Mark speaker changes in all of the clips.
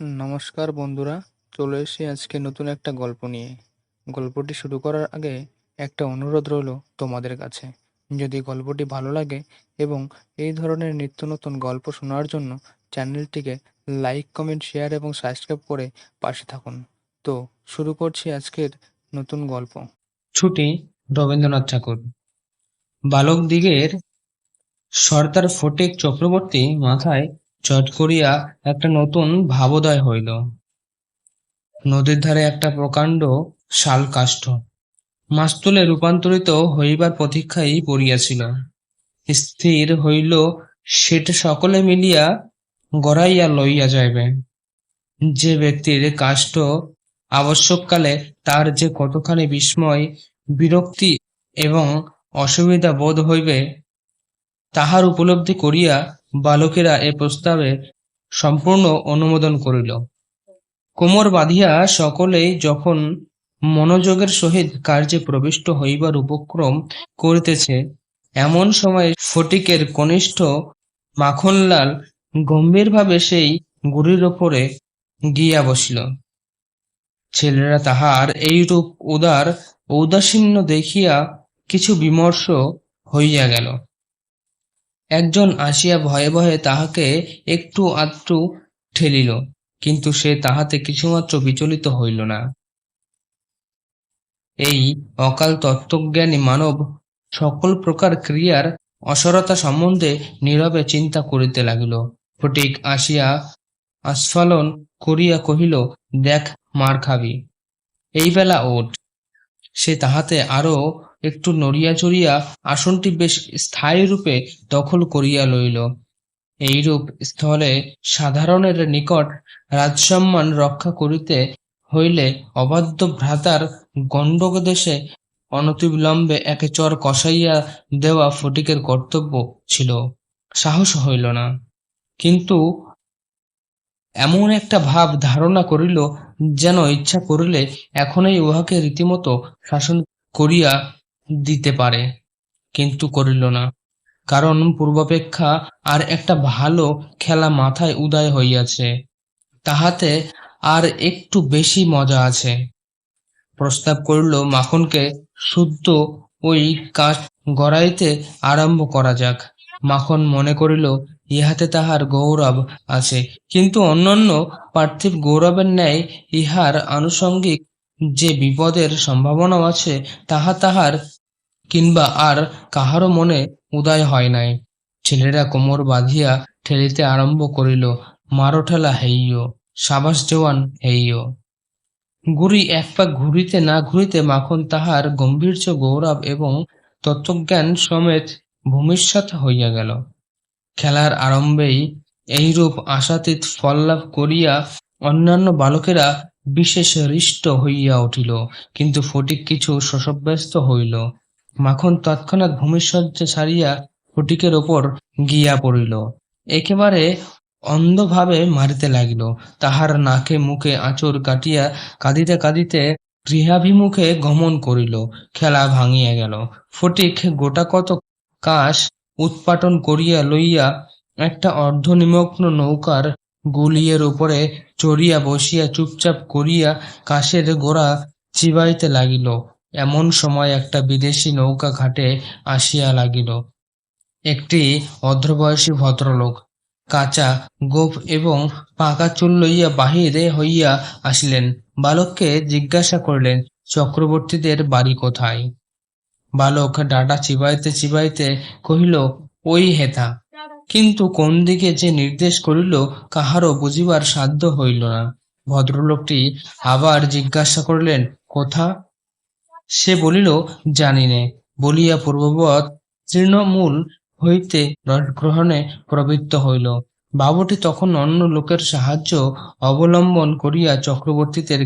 Speaker 1: নমস্কার বন্ধুরা, চলে এসেছি আজকে নতুন একটা গল্প নিয়ে। গল্পটি শুরু করার আগে একটা অনুরোধ রইল তোমাদের কাছে। যদি গল্পটি ভালো লাগে এবং এই ধরনের নিত্য নতুন গল্প শোনার জন্য চ্যানেলটিকে লাইক, কমেন্ট, শেয়ার এবং সাবস্ক্রাইব করে পাশে থাকুন। তো শুরু করছি আজকের নতুন গল্প।
Speaker 2: ছুটি রবীন্দ্রনাথ ঠাকুর। বালক দিগের সর্দার ফটিক চক্রবর্তী মাথায় চট করিয়া একটা নতুন ভাবোদয় হইল। নদীর ধারে একটা প্রকাণ্ড শাল কাষ্ঠ মাস্তুলে রূপান্তরিত হইবার প্রতীক্ষাই পড়িয়াছিল। স্থির হইল, সেটা সকলে মিলিয়া গড়াইয়া লইয়া যাইবে। যে ব্যক্তির কাষ্ঠ আবশ্যককালে তার যে কতখানি বিস্ময়, বিরক্তি এবং অসুবিধা বোধ হইবে, তাহার উপলব্ধি করিয়া বালকেরা এ প্রস্তাবে সম্পূর্ণ অনুমোদন করিল। কোমর বাঁধিয়া সকলেই যখন মনোযোগের সহিত কার্যে প্রবিষ্ট হইবার উপক্রম করিতেছে, এমন সময় ফটিকের কনিষ্ঠ মাখনলাল গম্ভীরভাবে সেই গুড়ির ওপরে গিয়া বসিল। ছেলেরা তাহার এইরূপ উদার ঔদাসীন্য দেখিয়া কিছু বিমর্ষ হইয়া গেল। একজন আসিয়া ভয়ে ভয়ে তাহাকে একটু আধটু ঠেলিল, কিন্তু সে তাহাতে কিছুমাত্র বিচলিত হইল না। এই অকাল তত্ত্বজ্ঞানী মানব সকল প্রকার ক্রিয়ার অসরতা সম্বন্ধে নীরবে চিন্তা করিতে লাগিল। ফটিক আসিয়া আস্ফালন করিয়া কহিল, দেখ মার খাবি। এই বেলা ওঠ। সে তাহাতে আরও একটু নড়িয়া চড়িয়া আসনটি বেশ স্থায়ী রূপে দখল করিয়া লইল। এইরূপ স্থলে সাধারণের নিকট রাজসম্মান রক্ষা করিতে হইলে অবাধ্য ভ্রাতার গণ্ডদেশে অনতিবিলম্বে একে চর কষাইয়া দেওয়া ফটিকের কর্তব্য ছিল, সাহস হইল না। কিন্তু এমন একটা ভাব ধারণা করিল যেন ইচ্ছা করিলে এখনই উহাকে রীতিমতো শাসন করিয়া দিতে পারে, কিন্তু করিল না। কারণ পূর্বাপেক্ষা আর একটা ভালো খেলা মাথায় উদয় হইয়াছে, তাহাতে আর একটু বেশি মজা আছে। প্রস্তাব করিল, মাখনকে শুদ্ধ ওই কাঠ গড়াইতে আরম্ভ করা যাক। মাখন মনে করিল, ইহাতে তাহার গৌরব আছে, কিন্তু অন্যান্য পার্থিব গৌরবের ন্যায় ইহার আনুষঙ্গিক যে বিপদের সম্ভাবনাও আছে, তাহা তাহার কিংবা আর কাহারও মনে উদয় হয় নাই। ছেলেরা কোমর বাঁধিয়া ঠেলিতে আরম্ভ করিল, মারো ঠেলা হেইয়, সাবাস জওয়ান হেইয়। গুড়ি এক পাক ঘুরিতে না ঘুরিতে মাখন তাহার গম্ভীর্য, গৌরব এবং তত্ত্বজ্ঞান সমেত ভূমিষ্যৎ হইয়া গেল। খেলার আরম্ভেই এইরূপ আশাতীত ফললাভ করিয়া অন্যান্য বালকেরা বিশেষ হৃষ্ট হইয়া উঠিল, কিন্তু ফটিক কিছু শশব্যস্ত হইল। মাখন তৎক্ষণাৎ ভূমিসজ্জা ছাড়িয়া ফটিকের ওপর গিয়া পড়িল। একেবারে অন্ধভাবে মারিতে লাগিল। তাহার নাকে মুখে আঁচড় কাটিয়া কাঁদিতে কাঁদিতে গৃহাভিমুখে গমন করিল। খেলা ভাঙিয়া গেল। ফটিক গোটা কত কাশ উৎপাটন করিয়া লইয়া একটা অর্ধনিমগ্ন নৌকার গুলিয়ের উপরে চড়িয়া বসিয়া চুপচাপ করিয়া কাশের গোড়া চিবাইতে লাগিল। এমন সময় একটা বিদেশি নৌকা ঘাটে আসিয়া লাগিল। একটি অর্ধবয়সী ভদ্রলোক, কাঁচা, গোপ এবং পাকা চুল লইয়া বাহিরে হইয়া আসিলেন। বালককে জিজ্ঞাসা করিলেন, চক্রবর্তীদের বাড়ি কোথায়? বালক ডাটা চিবাইতে চিবাইতে কহিল, ওই হেথা কিন্তু কোন দিকে যে নির্দেশ করিল, কাহারও বুঝিবার সাধ্য হইল না। ভদ্রলোকটি আবার জিজ্ঞাসা করিলেন, কোথা? সে বলিল, জানি নে। বলিয়া পূর্ববৎ তৃণমূল হইতে রসগ্রহণে প্রবৃত্ত হইল। বাবুটি তখন অন্য লোকের সাহায্য অবলম্বন করিয়া চক্রবর্তীদের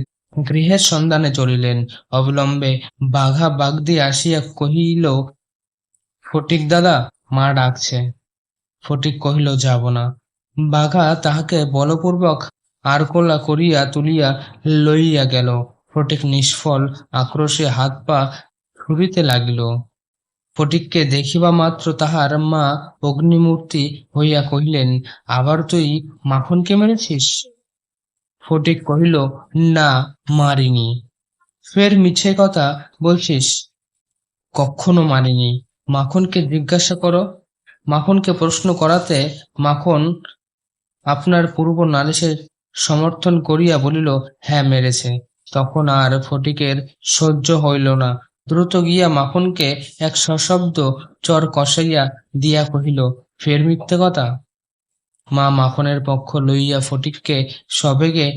Speaker 2: গৃহের সন্ধানে চলিলেন। অবলম্বে বাঘা বাগদি আসিয়া কহিল, ফটিক দাদা, মা ডাকছে। ফটিক কহিল, যাব না। বাঘা তাহাকে বলপূর্বক আরকোলা করিয়া তুলিয়া লইয়া গেল। ফটিক নিষ্ফল আক্রোশে হাত পা ছুড়িতে লাগিল। ফটিককে দেখিবা মাত্র তাহার মা অগ্নিমূর্তি হইয়া কহিলেন, আবার তুই মাখনকে মেরেছিস? ফটিক কহিল, না, মারিনি। ফের মিছে কথা বলছিস? কখনো মারিনি। মাখনকে জিজ্ঞাসা করো। মাখনকে প্রশ্ন করাতে মাখন আপনার পূর্ব নালিশের সমর্থন করিয়া বলিল হ্যাঁ মেরেছে। তখন আর ফটিকের সহ্য হইল না। দ্রুত গিয়া মাখনকে এক সশব্দ চর কষাইয়া দিয়া কহিল, ফের মিথ্যে কথা? মা মাখনের পক্ষ লইয়া ফটিককে সবেগে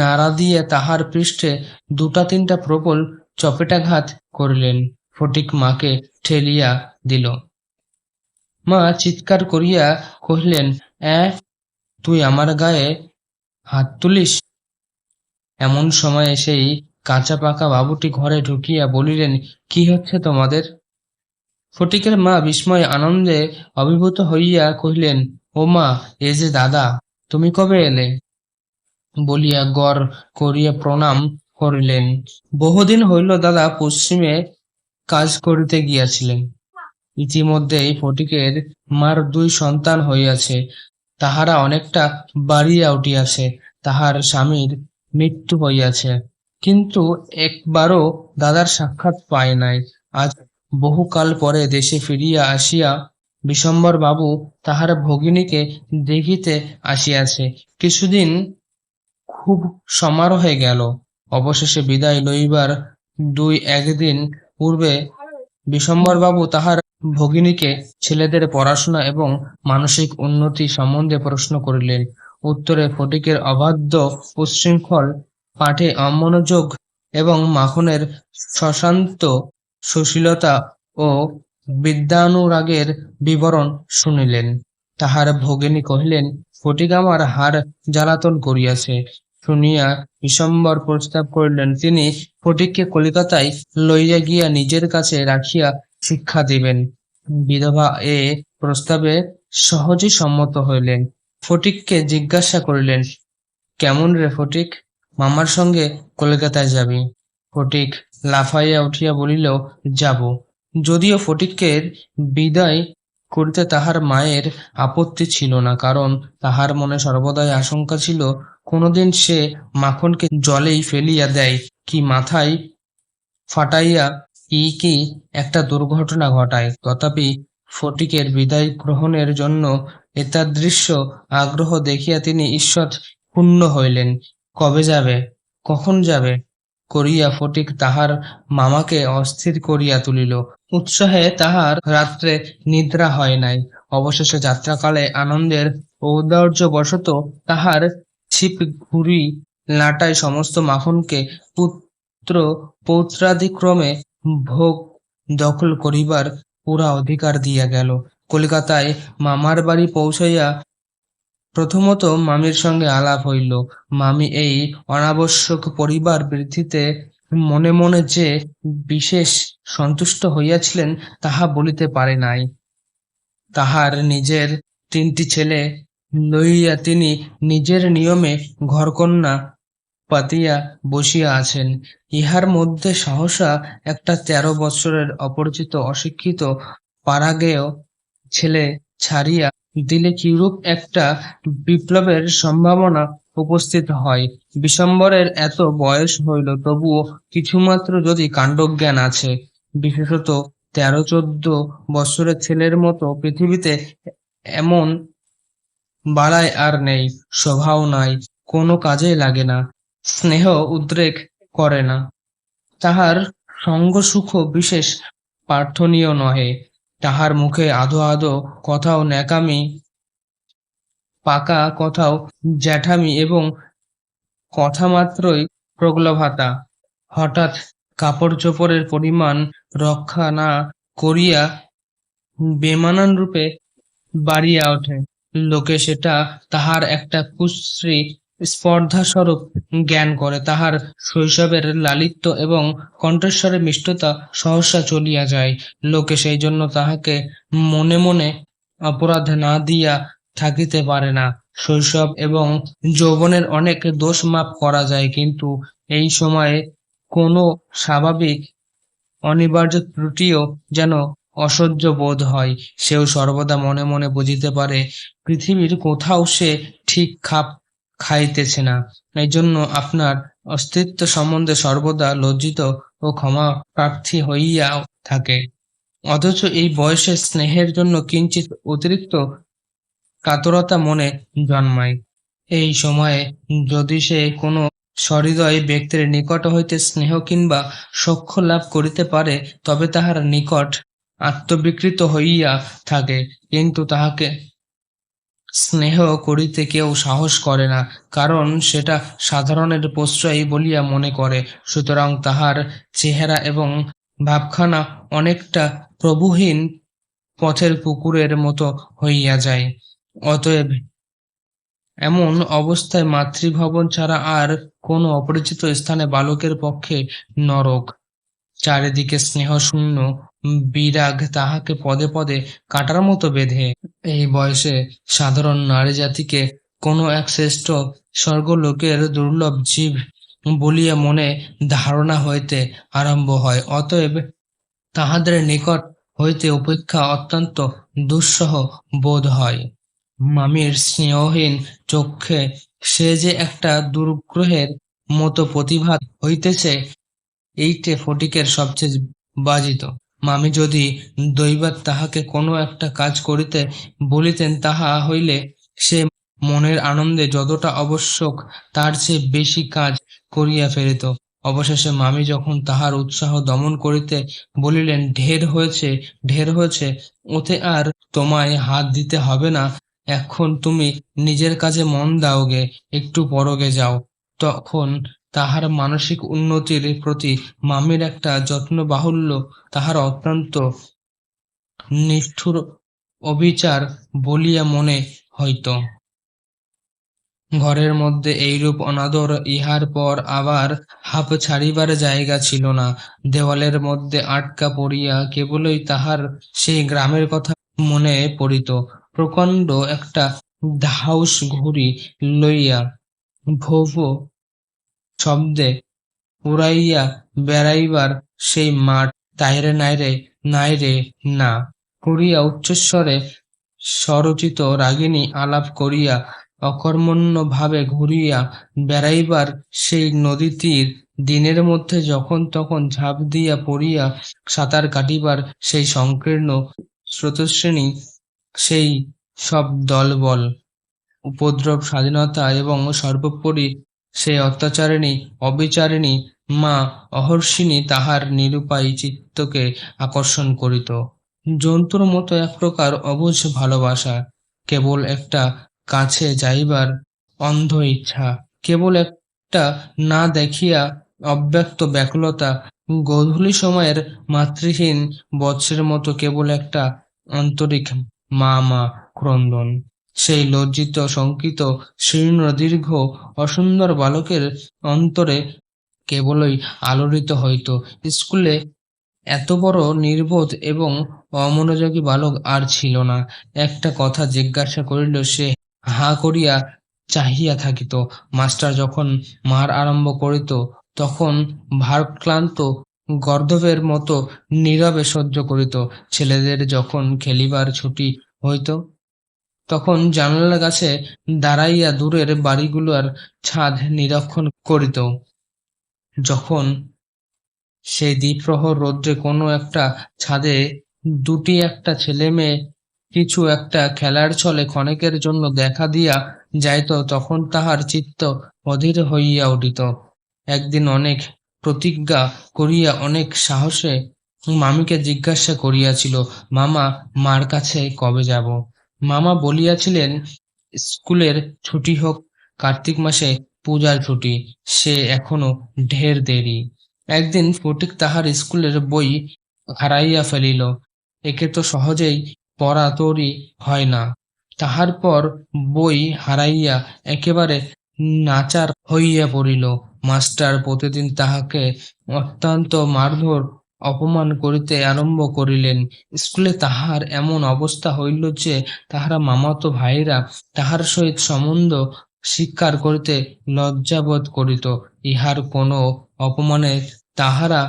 Speaker 2: নাড়া দিয়ে তাহার পৃষ্ঠে দুটা তিনটা প্রবল চপেটাঘাত করিলেন। ফটিক মাকে ঠেলিয়া দিল। মা চিৎকার করিয়া কহিলেন এ তুই আমার গায়ে হাত তুলিস? এমন সময়ে সেই কাঁচা পাকা বাবুটি ঘরে ঢুকিয়া বলিলেন, কি হচ্ছে তোমাদের? ফটিকের মা বিস্ময় আনন্দে অভিভূত হইয়া কহিলেন, ও মা, এ যে দাদা, তুমি কবে এলে? বলিয়া গড় করিয়া প্রণাম করিলেন। বহুদিন হইল দাদা পশ্চিমে কাজ করিতে গিয়াছিলেন। ইতিমধ্যেই ফটিকের মার দুই সন্তান হইয়াছে। তাহারা অনেকটা বাড়িয়া উঠিয়াছে। তাহার স্বামীর মৃত্যু হইয়াছে। কিন্তু একবারও দাদার সাক্ষাৎ পায় নাই। আজ বহুকাল পরে দেশে ফিরিয়া আসিয়া বিশম্বর বাবু তাহার ভগিনীকে দেখিতে আসিয়াছে। কিছুদিন খুব সমারোহে গেল। অবশেষে বিদায় লইবার দুই একদিন পূর্বে বিশম্বরবাবু তাহার ভগিনীকে ছেলেদের পড়াশোনা এবং মানসিক উন্নতি সম্বন্ধে প্রশ্ন করিলেন। উত্তরে ফটিকের অবাধ্য উচ্ছৃঙ্খল, পাঠে অমনোযোগ এবং মাখনের শশান্ত সুশীলতা ও বিদ্যানুরাগের বিবরণ শুনিলেন। তাহার ভগিনী কহিলেন, ফটিক আমার হার জ্বালাতন করিয়াছে। শুনিয়া বিশম্বর প্রস্তাব করিলেন তিনি, ফটিককে কলিকাতায় লইয়া গিয়া নিজের কাছে রাখিয়া শিক্ষা দিবেন। বিধবা এ প্রস্তাবে সহজেই সম্মত হইলেন। ফটিককে জিজ্ঞাসা করিলেন, কেমন রে ফটিক? মামার সঙ্গে কলকাতায় যাবি? ফটিক লাফাইয়া উঠিয়া বলিল, যাব। যদিও ফটিকের বিদায় করিতে তাহার মায়ের আপত্তি ছিল না, কারণ তাহার মনে সর্বদাই আশঙ্কা ছিল, কোনোদিন সে মাখনকে জলেই ফেলিয়া দেয় কি মাথায় ফাটাইয়া কি কি একটা দুর্ঘটনা ঘটায়। তথাপি ফটিকের বিদায় গ্রহণের জন্য এতাদৃশ্য আগ্রহ দেখিয়া তিনি ঈশ্বর ক্ষুণ্ণ হইলেন। কবে যাবে? কখন যাবে? করিয়া ফটিক তাহার মামাকে অস্থির করিয়া তুলিল। উৎসাহে তাহার রাত্রে নিদ্রা হয় নাই। অবশেষে যাত্রাকালে আনন্দের ঔদার্য বশত তাহার ছিপ ঘুরি লাটায় সমস্ত মাখনকে পুত্র পৌত্রাদিক্রমে ভোগ দখল করিবার পুরা অধিকার দিয়া গেল। কলিকাতায় মামার বাড়ি পৌঁছাইয়া প্রথমত মামির সঙ্গে আলাপ হইল। মামি এই অনাবশ্যক পরিবার বৃদ্ধিতে মনে মনে যে বিশেষ সন্তুষ্ট হইয়াছিলেন তাহা বলিতে পারে নাই। তাহার নিজের তিনটি ছেলে লইয়া তিনি নিজের নিয়মে ঘরকন্যা পাতিয়া বসিয়া আছেন। ইহার মধ্যে সহসা একটা তেরো বৎসরের অপরিচিত অশিক্ষিত পারাগেয় ছেলে ছাড়িয়া দিলে কিরূপ একটা বিপ্লবের সম্ভাবনা উপস্থিত হয়। বিশম্বরের এত বয়স হইল, তবুও কিছুমাত্র যদি কাণ্ডজ্ঞান আছে। বিশেষত তেরো চোদ্দ বৎসরের ছেলের মতো পৃথিবীতে এমন বাড়ায় আর নেই স্বভাব নাই, কোনো কাজে লাগে না। স্নেহ উদ্রেক করে না। তাহার সঙ্গ সুখ বিশেষ প্রার্থনীয় নহে। তাহার মুখে আধো আধো কথাও ন্যাকামি, পাকা কথাও জ্যাঠামি এবং কথা মাত্রই প্রগলভাতা। হঠাৎ কাপড় চোপড়ের পরিমাণ রক্ষা না করিয়া বেমানান রূপে বাড়িয়া ওঠে। লোকে সেটা তাহার একটা কুশ্রী স্পর্ধাস্বরূপ জ্ঞান করে। তাহার শৈশবের লালিত্য এবং কণ্ঠস্বরের মিষ্টতা সহসা চলিয়া যায়। লোকে সেই জন্য তাহাকে মনে মনে অপরাধ না দিয়া থাকিতে পারে না। শৈশব এবং যৌবনের অনেক দোষ মাপ করা যায়, কিন্তু এই সময়ে কোনো স্বাভাবিক অনিবার্য ত্রুটিও যেন অসহ্য বোধ হয়। সেও সর্বদা মনে মনে বুঝিতে পারে, পৃথিবীর কোথাও সে ঠিক খাপ খাইতেছে না। এই জন্য আপনার অস্তিত্ব সম্বন্ধে সর্বদা লজ্জিত ও ক্ষমা প্রার্থী হইয়া থাকে। অথচ এই বয়সে স্নেহের জন্য কিঞ্চিত অতিরিক্ত কাতরতা মনে জন্মায়। এই সময়ে যদি সে কোনো সহৃদয় ব্যক্তির নিকট হইতে স্নেহ কিংবা সখ্য লাভ করিতে পারে, তবে তাহার নিকট আত্মবিকৃত হইয়া থাকে, কিন্তু তাহাকে স্নেহ করিতে কেউ সাহস করে না, কারণ সেটা সাধারণের প্রশ্রয় বলিয়া মনে করে। সুতরাং তাহার চেহারা এবং ভাবখানা অনেকটা প্রভুহীন পথের পুকুরের মতো হইয়া যায়। অতএব এমন অবস্থায় মাতৃভবন ছাড়া আর কোনো অপরিচিত স্থানে বালকের পক্ষে নরক। চারিদিকে স্নেহশূন্য বিরাগ তাহাকে পদে পদে কাটার মতো বেঁধে। এই বয়সে সাধারণ নারী জাতিকে কোনো এক শ্রেষ্ঠ স্বর্গলোকের দুর্লভ জীব বলিয়া মনে ধারণা হইতে আরম্ভ হয়, অতএব তাহাদের নিকট হইতে উপেক্ষা অত্যন্ত দুঃসহ বোধ হয়। মামির স্নেহহীন চক্ষে সে যে একটা দুর্গ্রহের মতো প্রতিভাত হইতেছে, এইটে ফটিকের সবচেয়ে বাজিত। মামি যদি দৈবাৎ তাহাকে কোনো একটা কাজ করিতে বলিতেন, তাহা হইলে সে মনের আনন্দে যতটা আবশ্যক তার চেয়ে বেশি কাজ করিয়া ফেলিত। অবশেষে মামি যখন তাহার উৎসাহ দমন করিতে বলিলেন, ঢের হয়েছে ঢের হয়েছে, ওতে আর তোমায় হাত দিতে হবে না, এখন তুমি নিজের কাজে মন দাওগে একটু পরগে যাও। তখন তাহার মানসিক উন্নতির প্রতি মামির একটা যত্ন বাহুল্য, তাহার অত্যন্ত নিষ্ঠুর অবিচার বলিয়া মনে হইত। ঘরের মধ্যে এইরূপ অনাদর ইহার পর আবার হাঁপ ছাড়িবার জায়গা ছিল না। দেওয়ালের মধ্যে আটকা পড়িয়া কেবলই তাহার সেই গ্রামের কথা মনে পড়িত। প্রকাণ্ড একটা ধাউস ঘুড়ি লইয়া ভো ভো শব্দে উড়াইয়া বেড়াইবার সেই মাঠ তাইরে নাইরে নাইরে না। করিয়া উচ্চস্বরে স্বরচিত রাগিনী আলাপ করিয়া অকর্মণ্য ভাবে ঘুরিয়া বেড়াইবার সেই নদী তীর দিনের মধ্যে যখন তখন ঝাঁপ দিয়া পড়িয়া সাঁতার কাটিবার সেই সংকীর্ণ স্রোতশ্রেণী, সেই সব দলবল, উপদ্রব, স্বাধীনতা এবং সর্বোপরি সেই অত্যাচারিণী, অবিচারিণী, মা অহর্ষিণী তাহার নিরুপায় চিত্তকে আকর্ষণ করিত। জন্তুর মতো এক প্রকার অবুঝ ভালোবাসা, কেবল একটা কাছে যাইবার অন্ধ ইচ্ছা, কেবল একটা না দেখিয়া অব্যক্ত ব্যাকুলতা। গধূলি সময়ের মাতৃহীন বৎসের মতো কেবল একটা আন্তরিক মা মা ক্রন্দন। সেই লজ্জিত, শঙ্কিত, শীর্ণ, দীর্ঘ, অসুন্দর বালকের অন্তরে কেবলই আলোড়িত হইত। স্কুলে এত বড় নির্বোধ এবং অমনোযোগী বালক আর ছিল না। একটা কথা জিজ্ঞাসা করিল সে, হা করিয়া চাহিয়া থাকিত? মাস্টার যখন মার আরম্ভ করিত, তখন ভারক্লান্ত গর্দভের মতো নীরবে সহ্য করিত। ছেলেদের যখন খেলিবার ছুটি হইত তখন জানালার কাছে দাঁড়াইয়া দূরের বাড়িগুলোর ছাদ নিরীক্ষণ করিত। যখন সেই দ্বিপ্রহর রৌদ্রে কোনো একটা ছাদে দুটি একটা ছেলে মেয়ে কিছু একটা খেলার ছলে ক্ষণেকের জন্য দেখা দিয়া যাইত, তখন তাহার চিত্ত অধীর হইয়া উঠিত। একদিন অনেক প্রতিজ্ঞা করিয়া, অনেক সাহসে মামিকে জিজ্ঞাসা করিয়াছিল, মামা, মার কাছে কবে যাব? মামা বলিয়াছিলেন, স্কুলের ছুটি হোক, কার্তিক মাসে পূজার ছুটি, সে এখনও ঢের দেরি। একদিন ফটিক তাহার স্কুলের বই হারাইয়া ফেলিল। একে তো সহজেই পড়া তৈরি হয় না। তাহার পর বই হারাইয়া একেবারে নাচার হইয়া পড়িল। মাস্টার প্রতিদিন তাহাকে অত্যন্ত মারধর অপমান করিতে আরম্ভ করিলেন। স্কুলে তাহার এমন অবস্থা হইল যে, তাহারা মামাতো ভাইরা তাহার সহিত সম্বন্ধ স্বীকার করিতে লজ্জাবোধ করিত। ইহার কোনো অপমানে তাহারা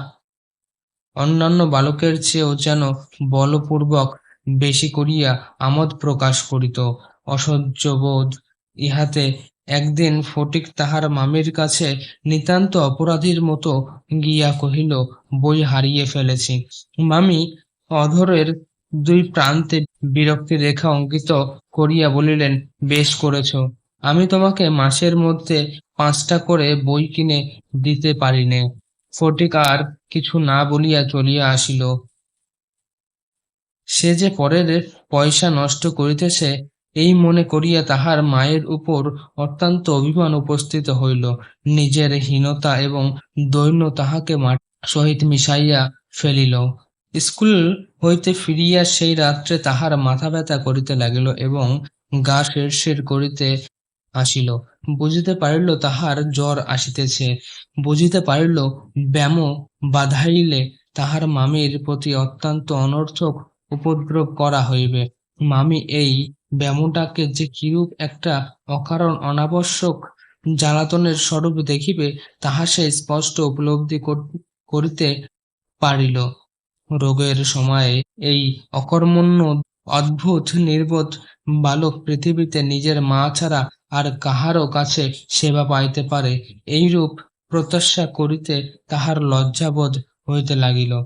Speaker 2: অন্যান্য বালকের চেয়েও যেন বলপূর্বক বেশি করিয়া আমোদ প্রকাশ করিত। অসহ্য বোধ ইহাতে একদিন ফটিক তাহার মামির কাছে নিতান্ত অপরাধীর মতো গিয়া কহিল, বই হারিয়ে ফেলেছি। মামি অধরের দুই প্রান্তে বিরক্তি রেখা অঙ্কিত করিয়া বলিলেন, বেশ করেছ। আমি তোমাকে মাসের মধ্যে পাঁচটা করে বই কিনে দিতে পারিনে। ফটিক আর কিছু না বলিয়া চলিয়া আসিল। সে যে পরের পয়সা নষ্ট করিতেছে এই মনে করিয়া তাহার মায়ের উপর অত্যন্ত অভিমান উপস্থিত হইল। নিজের হীনতা এবং দৈন্য তাহাকে মাটির সহিত মিশাইয়া ফেলিল। স্কুল হইতে ফিরিয়া সেই রাত্রে তাহার মাথা ব্যথা করিতে লাগিল এবং গা শিরশির করিতে আসিল। বুঝিতে পারিল তাহার জ্বর আসিতেছে। বুঝিতে পারিল ব্যাম বাধাইলে তাহার মামির প্রতি অত্যন্ত অনর্থক উপদ্রব করা হইবে। মামি এই ব্যামোটাকে যে কিরূপ একটা অকারণ অনাবশ্যক জ্বালাতনের স্বরূপ দেখিবে, তাহা সে স্পষ্ট উপলব্ধি কর- করিতে পারিল। রোগের সময়ে এই অকর্মণ্য, অদ্ভুত, নির্বোধ বালক পৃথিবীতে নিজের মা ছাড়া আর কাহারও কাছে সেবা পাইতে পারে, এইরূপ প্রত্যাশা করিতে তাহার লজ্জাবোধ হইতে লাগিল।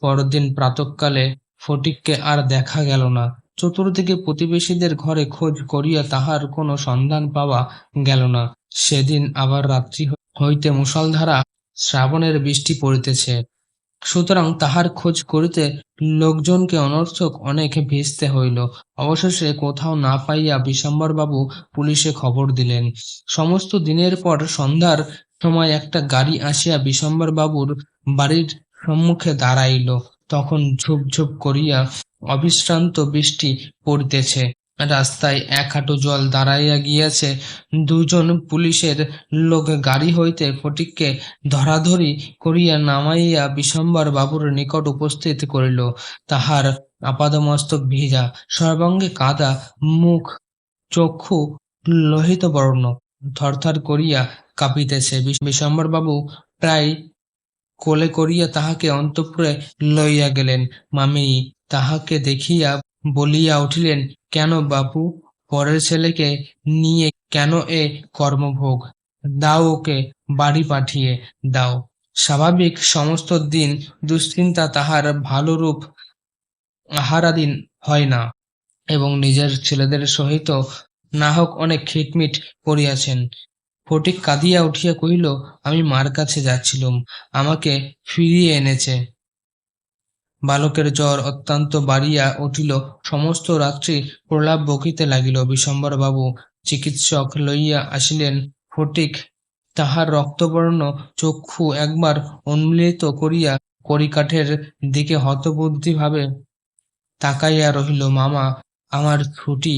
Speaker 2: পরদিন প্রাতঃকালে ফটিককে আর দেখা গেল না। চতুর্দিকে প্রতিবেশীদের ঘরে খোঁজ করিয়া তাহার কোনো সন্ধান পাওয়া গেল না। সেদিন আবার রাত্রি হইতে মুষলধারা শ্রাবণের বৃষ্টি পড়িতেছে। সুতরাং তাহার খোঁজ করিতে লোকজনকে অনর্থক অনেক ভিজতে হইল। অবশেষে কোথাও না পাইয়া বিশম্বরবাবু পুলিশে খবর দিলেন। সমস্ত দিনের পর সন্ধ্যার সময় একটা গাড়ি আসিয়া বিশম্বরবাবুর বাড়ির সম্মুখে দাঁড়াইল। তখন ঝুপ ঝুপ করিয়া অবিশ্রান্ত বৃষ্টি পড়িতেছে। রাস্তায় এক হাঁটু জল দাঁড়াইয়া গিয়াছে, দুজন পুলিশের লোক গাড়ি হইতে ফটিককে ধরাধরি করিয়া নামাইয়া বিশম্বর বাবুর নিকট উপস্থিত করিল। তাহার আপাদমস্তক ভিজা, সর্বাঙ্গে কাদা, মুখ, চক্ষু লোহিত বর্ণ থরথর করিয়া কাঁপিতেছে। বিশম্বর বাবু প্রায় কোলে করিয়া তাহাকে অন্তঃপুরে লইয়া গেলেন। মামি তাহাকে দেখিয়া বলিয়া উঠিলেন, কেন বাপু, পরের ছেলেকে নিয়ে কেন এ কর্মভোগ? দাও ওকে, বাড়ি পাঠিয়ে দাও। স্বাভাবিক সমস্ত দিন দুশ্চিন্তা তাহার ভালো রূপ আহারাদিন হয় না এবং নিজের ছেলেদের সহিত না হোক অনেক খিটমিট করিয়াছেন। ফটিক কাঁদিয়া উঠিয়া কহিল, আমি মার কাছে যাচ্ছিলুম। আমাকে ফিরিয়ে এনেছে। বালকের জ্বর অত্যন্ত বাড়িয়া উঠিল। সমস্ত রাত্রি প্রলাপ বকিতে লাগিল। বিশম্বরবাবু চিকিৎসক লইয়া আসিলেন। ফটিক তাহার রক্তবর্ণ চক্ষু একবার উন্মিলিত করিয়া কড়িকাঠের দিকে হতবুদ্ধিভাবে তাকাইয়া রহিল, মামা, আমার ছুটি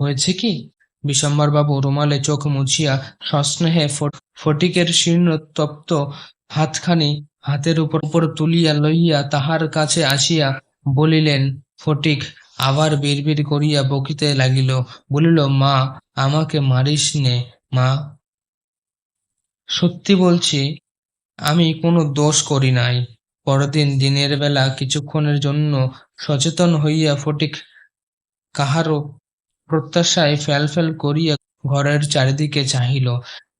Speaker 2: হয়েছে কি? বিশম্বরবাবু রুমালে চোখ মুছিয়া সস্নেহে ফটিকের শীর্ণ তপ্ত হাতখানি হাতের উপর উপর তুলিয়া লইয়া তাহার কাছে আসিয়া বলিলেন, ফটিক, আবার বিড়বিড় করিয়া বকিতে লাগিল। বলিল, মা, আমাকে মারিস নে, মা। সত্যি বলছি, আমি কোনো দোষ করি নাই। পরদিন দিনের বেলা কিছুক্ষণের জন্য সচেতন হইয়া ফটিক কাহারও প্রত্যাশায় ফ্যালফ্যাল করিয়া ঘরের চারিদিকে চাহিল।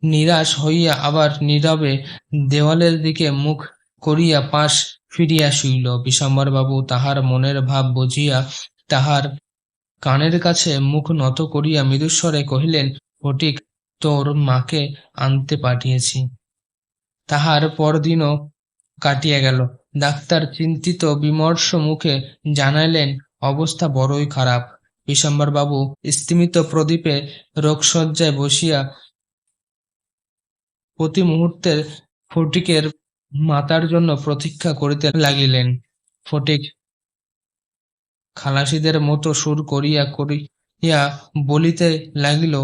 Speaker 2: নিরাশ হইয়া আবার নীরবে দেওয়ালের দিকে মুখ করিয়া পাশ ফিরিয়া শুইল। বিশম্বরবাবু তাহার মনের ভাব বুঝিয়া তাহার কানের কাছে মুখ নত করিয়া মৃদুস্বরে কহিলেন, ফটিক, তোর মাকে আনতে পাঠিয়েছি। তাহার পরদিনও কাটিয়া গেল। ডাক্তার চিন্তিত বিমর্ষ মুখে জানাইলেন, অবস্থা বড়ই খারাপ। বিশম্বরবাবু স্তিমিত প্রদীপে রোগশয্যায় বসিয়া প্রতি মুহূর্তে ফটিকের মাতার জন্য প্রতীক্ষা করিতে লাগিলেন। ফটিক খালাসিদের মতো সুর করিয়া করিয়া বলিতে লাগিল,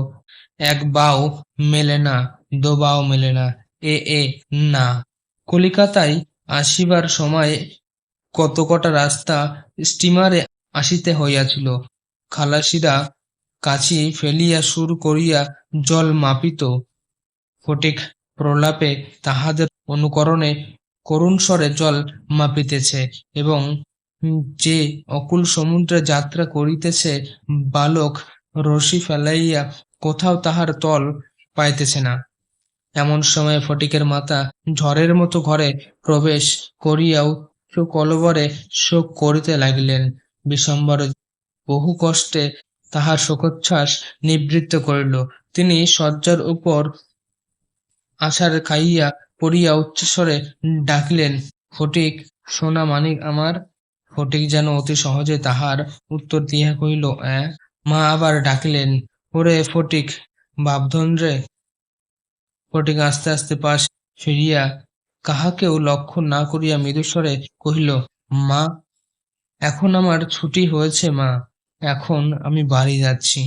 Speaker 2: এক বাও মেলে না, দো বাও মেলে না, এ এ, না। কলিকাতায় আসিবার সময় কত কটা রাস্তা স্টিমারে আসিতে হইয়াছিল। খালাসিরা কাছি ফেলিয়া সুর করিয়া জল মাপিত। ফটিক প্রলাপে তাহাদের অনুকরণে করুণ স্বরে জল মাপিতেছে এবং যে অকুল সমুদ্রে যাত্রা করিতেছে, বালক রশি ফেলাইয়া কোথাও তাহার তল পাইতেছে না। এমন সময় ফটিকের মাতা ঝড়ের মতো ঘরে প্রবেশ করিয়া উচ্চ কলবরে শোক করিতে লাগিলেন। বিশম্বর বহু কষ্টে তাহার শোকোচ্ছ্বাস নিবৃত্ত করিল। তিনি শয্যার উপর আশার খাইয়া পড়িয়া উচ্চস্বরে ডাকিলেন, ফটিক, সোনা মানিক আমার। ফটিক যেন অতি সহজে তাহার উত্তর দিয়া কহিল মা আবার ডাকিলেন, ওরে ফটিক, বাপধন রে। ফটিক আস্তে আস্তে পাশ ফিরিয়া কাহাকেও লক্ষ্য না করিয়া মৃদুস্বরে কহিল, মা, এখন আমার ছুটি হয়েছে মা। এখন আমি বাড়ি যাচ্ছি।